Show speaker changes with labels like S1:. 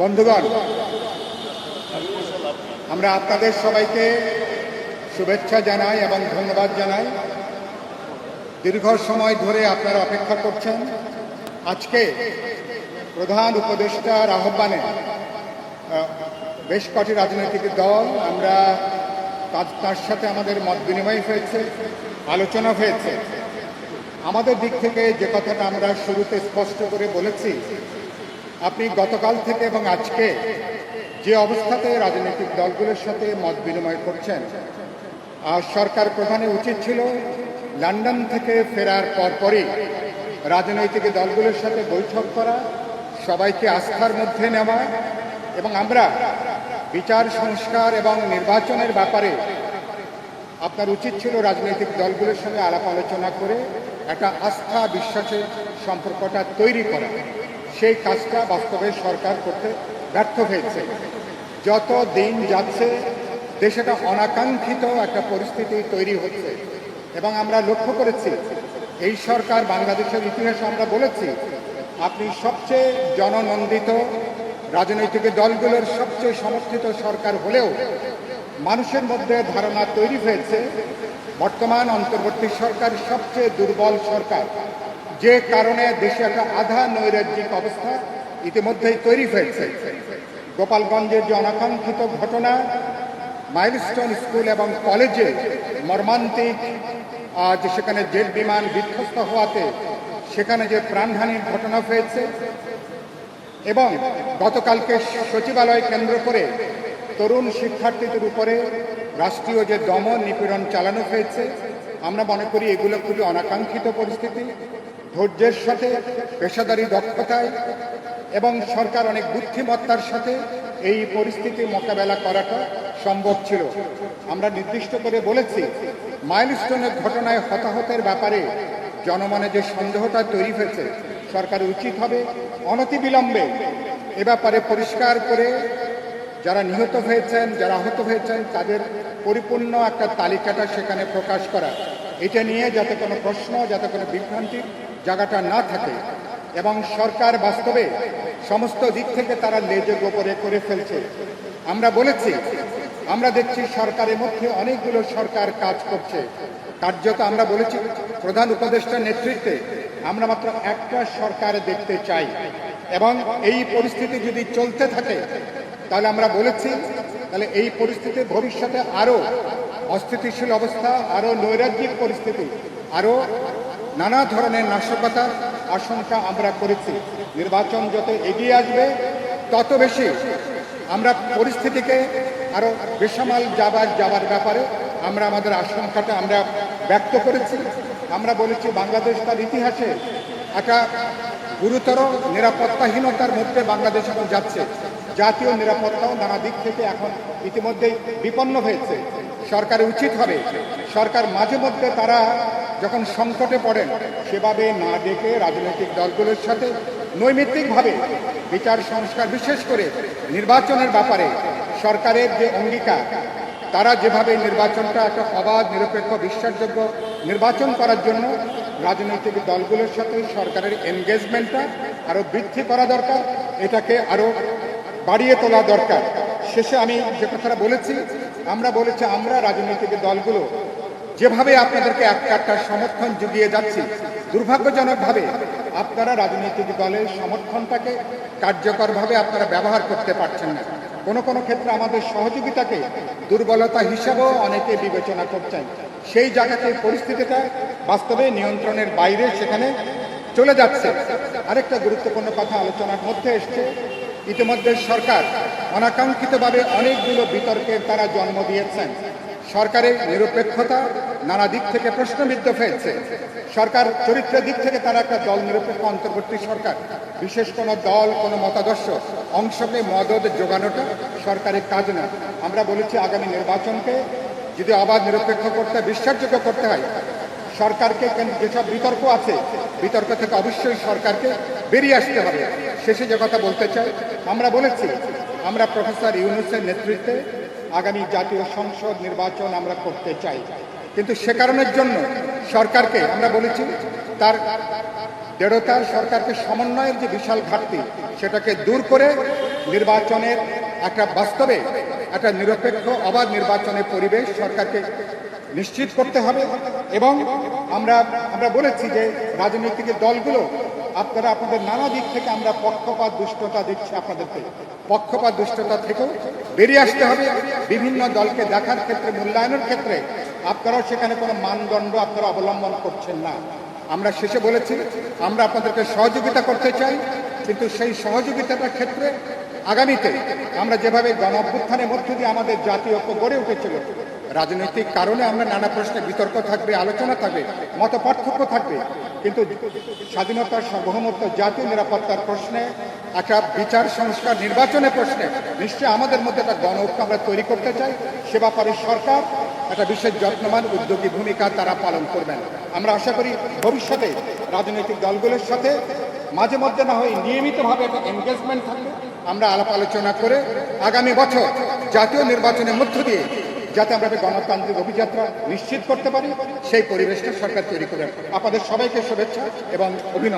S1: বন্ধুগণ, আমরা আপনাদের সবাইকে শুভেচ্ছা জানাই এবং ধন্যবাদ জানাই। দীর্ঘ সময় ধরে আপনারা অপেক্ষা করছেন। আজকে প্রধান উপদেষ্টার আহ্বানে বেশ কটি রাজনৈতিক দল, আমরা তার- সাথে আমাদের মত বিনিময় হয়েছে, আলোচনা হয়েছে। আমাদের দিক থেকে যে কথাটা আমরা শুরুতে স্পষ্ট করে বলেছি আপনি গতকাল থেকে এবং আজকে যে অবস্থাতে রাজনৈতিক দলগুলোর সাথে মত বিনিময় করছেন, আর সরকার প্রধানের উচিত ছিল লন্ডন থেকে ফেরার পরপরই রাজনৈতিক দলগুলোর সাথে বৈঠক করা, সবাইকে আস্থার মধ্যে নেওয়া এবং আমরা বিচার, সংস্কার এবং নির্বাচনের ব্যাপারে আপনার উচিত ছিল রাজনৈতিক দলগুলোর সঙ্গে আলাপ আলোচনা করে একটা আস্থা, বিশ্বাসের সম্পর্কটা তৈরি করা। সেই কাজটা বাস্তবে সরকার করতে ব্যর্থ হয়েছে। যত দিন যাচ্ছে দেশে একটা অনাকাঙ্ক্ষিত একটা পরিস্থিতি তৈরি হচ্ছে। এবং আমরা লক্ষ্য করেছি, এই সরকার বাংলাদেশের ইতিহাসে আমরা বলেছি, আপনি সবচেয়ে জননন্দিত রাজনৈতিক দলগুলোর সবচেয়ে সমর্থিত সরকার হলেও মানুষের মধ্যে ধারণা তৈরি হয়েছে, বর্তমান অন্তর্বর্তী সরকার সবচেয়ে দুর্বল সরকার। যে কারণে দেশে একটা আধা নৈরাজ্যিক অবস্থা ইতিমধ্যেই তৈরি হয়েছে। গোপালগঞ্জের যে অনাকাঙ্ক্ষিত ঘটনা, মাইলস্টোন স্কুল এবং কলেজে মর্মান্তিক যে সেখানে জেট বিমান বিধ্বস্ত হওয়াতে সেখানে যে প্রাণহানির ঘটনা হয়েছে এবং গতকালকে সচিবালয় কেন্দ্র করে তরুণ শিক্ষার্থীদের উপরে রাষ্ট্রীয় যে দমন নিপীড়ন চালানো হয়েছে, আমরা মনে করি এগুলো খুবই অনাকাঙ্ক্ষিত পরিস্থিতি। ধৈর্যের সাথে, পেশাদারি দক্ষতায় এবং সরকার অনেক বুদ্ধিমত্তার সাথে এই পরিস্থিতি মোকাবেলা করাটা সম্ভব ছিল। আমরা নির্দিষ্ট করে বলেছি, মাইলস্টোনের ঘটনায় হতাহতের ব্যাপারে জনমনে যে সন্দেহটা তৈরি হয়েছে, সরকার উচিত হবে অনতিবিলম্বে এ ব্যাপারে পরিষ্কার করে যারা নিহত হয়েছেন, যারা আহত হয়েছেন, তাদের পরিপূর্ণ একটা তালিকাটা সেখানে প্রকাশ করা। এটা নিয়ে যাতে কোনো প্রশ্ন, যাতে কোনো বিভ্রান্তির জায়গাটা না থাকে এবং সরকার বাস্তবে সমস্ত দিক থেকে তারা লেজে গোপরে করে ফেলছে। আমরা বলেছি, আমরা দেখছি সরকারের মধ্যে অনেকগুলো সরকার কাজ করছে। কার্যত আমরা বলেছি, প্রধান উপদেষ্টার নেতৃত্বে আমরা মাত্র একটা সরকার দেখতে চাই। এবং এই পরিস্থিতি যদি চলতে থাকে তাহলে আমরা বলেছি, তাহলে এই পরিস্থিতি ভবিষ্যতে আরও অস্থিতিশীল অবস্থা, আরও নৈরাজ্যিক পরিস্থিতি, আরও নানা ধরনের নাশকতার আশঙ্কা আমরা করেছি। নির্বাচন যত এগিয়ে আসবে, তত বেশি আমরা পরিস্থিতিকে আরও বেসামাল যাবার যাবার ব্যাপারে আমরা আমাদের আশঙ্কাটা আমরা ব্যক্ত করেছি। আমরা বলেছি, বাংলাদেশ তার ইতিহাসে একটা গুরুতর নিরাপত্তাহীনতার মধ্যে বাংলাদেশ এখন যাচ্ছে। জাতীয় নিরাপত্তাও নানা দিক থেকে এখন ইতিমধ্যেই বিপন্ন হয়েছে। সরকারের উচিত হবে, সরকার মাঝে মধ্যে তারা যখন সংকটে পড়েন, সেভাবে না ডেকে রাজনৈতিক দলগুলোর সাথে নৈমিত্তিকভাবে বিচার সংস্কার বিশেষ করে নির্বাচনের ব্যাপারে সরকারের যে অঙ্গীকার, তারা যেভাবে নির্বাচনটা একটা অবাধ, নিরপেক্ষ, বিশ্বাসযোগ্য নির্বাচন করার জন্য রাজনৈতিক দলগুলোর সাথে সরকারের এনগেজমেন্টটা আরও বৃদ্ধি করা দরকার, এটাকে আরও বাড়িয়ে তোলা দরকার। শেষে আমি যে কথাটা বলেছি, আমরা বলেছি আমরা রাজনৈতিক দলগুলো যেভাবে আপনাদেরকে একটা একটা সমর্থন জুগিয়ে যাচ্ছি, দুর্ভাগ্যজনকভাবে আপনারা রাজনৈতিক দলের সমর্থনটাকে কার্যকরভাবে আপনারা ব্যবহার করতে পারছেন না। কোনো কোনো ক্ষেত্রে আমাদের সহযোগিতাকে দুর্বলতা হিসাবেও অনেকে বিবেচনা করছেন সেই জায়গাতে পরিস্থিতিটা বাস্তবে নিয়ন্ত্রণের বাইরে সেখানে চলে যাচ্ছে। আরেকটা গুরুত্বপূর্ণ কথা আলোচনার মধ্যে এসছে ইতিমধ্যে সরকার অনাকাঙ্ক্ষিতভাবে অনেকগুলো বিতর্কের তারা জন্ম দিয়েছেন। সরকারের নিরপেক্ষতা নানা দিক থেকে প্রশ্নবিদ্ধ হয়েছে। সরকার চরিত্রের দিক থেকে তারা একটা দল নিরপেক্ষ অন্তর্বর্তী সরকার। বিশেষ কোনো দল, কোনো মতাদর্শ অংশকে মদত যোগানোটা সরকারের কাজ না। আমরা বলেছি আগামী নির্বাচনকে যদি অবাধ নিরপেক্ষ করতে, বিশ্বাসযোগ্য করতে হয় সরকারকে যেসব বিতর্ক আছে, বিতর্ক থেকে অবশ্যই সরকারকে বেরিয়ে আসতে হবে। শেষে যে কথা বলতে চাই, আমরা বলেছি, আমরা প্রফেসর ইউনুসের নেতৃত্বে আগামী জাতীয় সংসদ নির্বাচন আমরা করতে চাই। কিন্তু সে কারণের জন্য সরকারকে, আমরা বলেছি, তার দৃঢ়তার সরকারকে সমন্বয়ের যে বিশাল ঘাটতি, সেটাকে দূর করে নির্বাচনের একটা বাস্তবে, একটা নিরপেক্ষ, অবাধ নির্বাচনের পরিবেশ সরকারকে নিশ্চিত করতে হবে এবং আমরা আমরা বলেছি যে রাজনৈতিক দলগুলো আপনারা আপনাদের নানা দিক থেকে আমরা পক্ষপাত, দুষ্টতা দিচ্ছি আপনাদেরকে। পক্ষপাত, দুষ্টতা থেকেও বেরিয়ে আসতে হবে। বিভিন্ন দলকে দেখার ক্ষেত্রে, মূল্যায়নের ক্ষেত্রে আপনারাও সেখানে কোনো মানদণ্ড আপনারা অবলম্বন করছেন না। আমরা শেষে বলেছি, আমরা আপনাদেরকে সহযোগিতা করতে চাই, কিন্তু সেই সহযোগিতাটার ক্ষেত্রে আগামীতে আমরা যেভাবে গণ অভ্যুত্থানের মধ্য দিয়ে আমাদের জাতীয় ঐক্য গড়ে উঠেছিল রাজনৈতিক কারণে আমরা নানা প্রশ্নে বিতর্ক থাকবে, আলোচনা থাকবে, মত পার্থক্য থাকবে। কিন্তু স্বাধীনতার সার্বভৌমত্ব জাতীয় নিরাপত্তার প্রশ্নে, একটা বিচার সংস্কার নির্বাচনের প্রশ্নে, নিশ্চয়ই আমাদের মধ্যে একটা গণ আমরা তৈরি করতে চাই। সে ব্যাপারে সরকার একটা বিশেষ যত্নবান, উদ্যোগী ভূমিকা তারা পালন করবেন। আমরা আশা করি ভবিষ্যতে রাজনৈতিক দলগুলোর সাথে মাঝে মধ্যে না হয় নিয়মিতভাবে একটা এনগেজমেন্ট থাকবে। আমরা আলাপ আলোচনা করে আগামী বছর জাতীয় নির্বাচনের মধ্য দিয়ে যাতে আমরা গণতান্ত্রিক অভিযাত্রা নিশ্চিত করতে পারি, সেই পরিবেশটা সরকার তৈরি করে আপনাদের সবাইকে শুভেচ্ছা এবং অভিনন্দন।